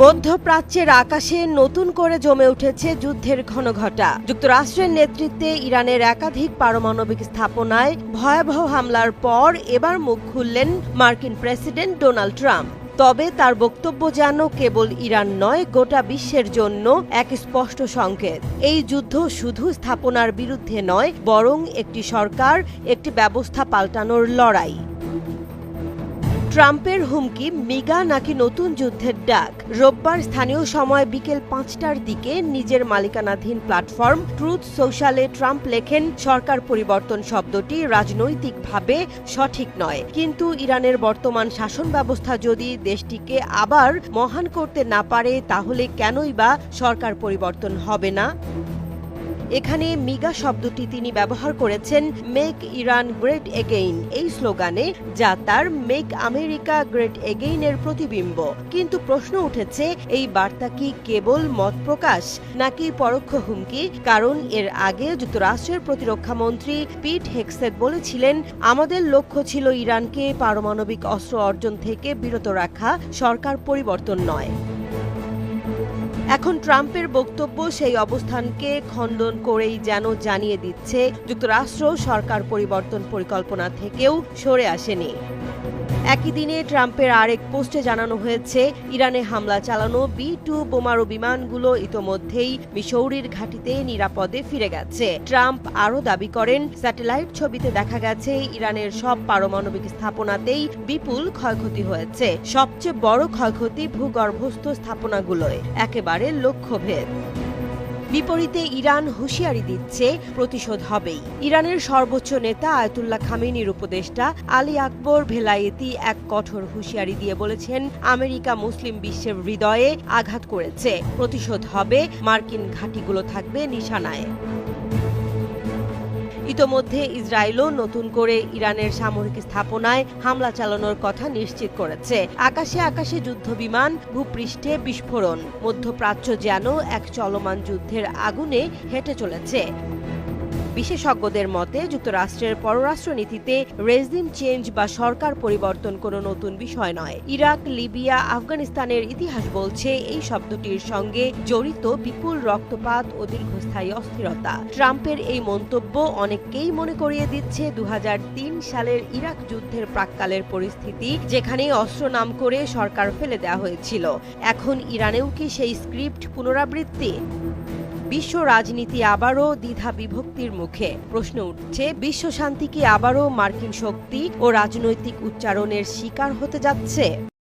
মধ্যপ্রাচ্যের আকাশে নতুন করে জমে উঠেছে যুদ্ধের ঘনঘটা। যুক্তরাষ্ট্রের নেতৃত্বে ইরানের একাধিক পারমাণবিক স্থাপনায় ভয়াবহ হামলার পর এবার মুখ খুললেন মার্কিন প্রেসিডেন্ট ডোনাল্ড ট্রাম্প। তবে তার বক্তব্য যেন কেবল ইরান নয়, গোটা বিশ্বের জন্য এক স্পষ্ট সংকেত। এই যুদ্ধ শুধু স্থাপনার বিরুদ্ধে নয়, বরং একটি সরকার, একটি ব্যবস্থা পাল্টানোর লড়াই। ট্রাম্পের হুমকি, মিগা নাকি নতুন যুদ্ধের ডাক? রোববার স্থানীয় সময় বিকেল পাঁচটার দিকে নিজের মালিকানাধীন প্ল্যাটফর্ম ট্রুথ সোশ্যালে ট্রাম্প লেখেন, সরকার পরিবর্তন শব্দটি রাজনৈতিকভাবে সঠিক নয়। কিন্তু ইরানের বর্তমান শাসন ব্যবস্থা যদি দেশটিকে আবার মহান করতে না পারে, তাহলে কেনই বা সরকার পরিবর্তন হবে না? এখানে মিগা শব্দটি তিনি ব্যবহার করেছেন মেক ইরান গ্রেট এগেইন এই স্লোগানে, যা তার মেক আমেরিকা গ্রেট এগেইনের প্রতিবিম্ব। কিন্তু প্রশ্ন উঠেছে, এই বার্তা কি কেবল মত প্রকাশ, নাকি পরোক্ষ হুমকি? কারণ এর আগে যুক্তরাষ্ট্রের প্রতিরক্ষা মন্ত্রী পিট হেক্সেট বলেছিলেন, আমাদের লক্ষ্য ছিল ইরানকে পারমাণবিক অস্ত্র অর্জন থেকে বিরত রাখা, সরকার পরিবর্তন নয়। এখন ট্রাম্পের বক্তব্য সেই অবস্থানকে খণ্ডন করেই যেন জানিয়ে দিচ্ছে যুক্তরাষ্ট্র সরকার পরিবর্তন পরিকল্পনা থেকেও সরে আসেনি। একই দিনে ট্রাম্পের আরেক পোস্টে জানানো হয়েছে, ইরানে হামলা চালানো বি টু বোমারু বিমানগুলো ইতোমধ্যেই মিসৌরির ঘাঁটিতে নিরাপদে ফিরে গেছে। ট্রাম্প আরও দাবি করেন, স্যাটেলাইট ছবিতে দেখা গেছে, ইরানের সব পারমাণবিক স্থাপনাতেই বিপুল ক্ষয়ক্ষতি হয়েছে। সবচেয়ে বড় ক্ষয়ক্ষতি ভূগর্ভস্থ স্থাপনাগুলোয়, একেবারে লক্ষ্যভেদ। বিপরীতে ইরান হুঁশিয়ারি দিচ্ছে, প্রতিশোধ হবেই। ইরানের সর্বোচ্চ নেতা আয়তুল্লাহ খামিনীর উপদেষ্টা আলী আকবর ভেলায়েতি এক কঠোর হুঁশিয়ারি দিয়ে বলেছেন, আমেরিকা মুসলিম বিশ্বের হৃদয়ে আঘাত করেছে। প্রতিশোধ হবে, মার্কিন ঘাঁটিগুলো থাকবে নিশানায়। ইতোমধ্যে ইসরায়েলও নতুন করে ইরানের সামরিক স্থাপনায় হামলা চালানোর কথা নিশ্চিত করেছে। আকাশে আকাশে যুদ্ধ বিমান ভূপৃষ্ঠে বিস্ফোরণ। মধ্যপ্রাচ্য যেন এক চলমান যুদ্ধের আগুনে হেঁটে চলেছে। বিশেষজ্ঞদের মতে, যুক্তরাষ্ট্রের পররাষ্ট্রনীতিতে রেজিম চেঞ্জ বা সরকার পরিবর্তন কোনো নতুন বিষয় নয়। ইরাক, লিবিয়া, আফগানিস্তানের ইতিহাস বলছে এই শব্দটির সঙ্গে জড়িত বিপুল রক্তপাত ও দীর্ঘস্থায়ী অস্থিরতা। ট্রাম্পের এই মন্তব্য অনেককেই মনে করিয়ে দিচ্ছে দু হাজার তিন সালের ইরাক যুদ্ধের প্রাককালের পরিস্থিতি, যেখানে অস্ত্র নাম করে সরকার ফেলে দেওয়া হয়েছিল। এখন ইরানেও কি সেই স্ক্রিপ্ট পুনরাবৃত্তি? বিশ্ব রাজনীতি আবারও দ্বিধা বিভক্তির মুখে। প্রশ্ন উঠছে, বিশ্ব শান্তি কি আবারও মার্কিন শক্তি ও রাজনৈতিক উচ্চারণের শিকার হতে যাচ্ছে?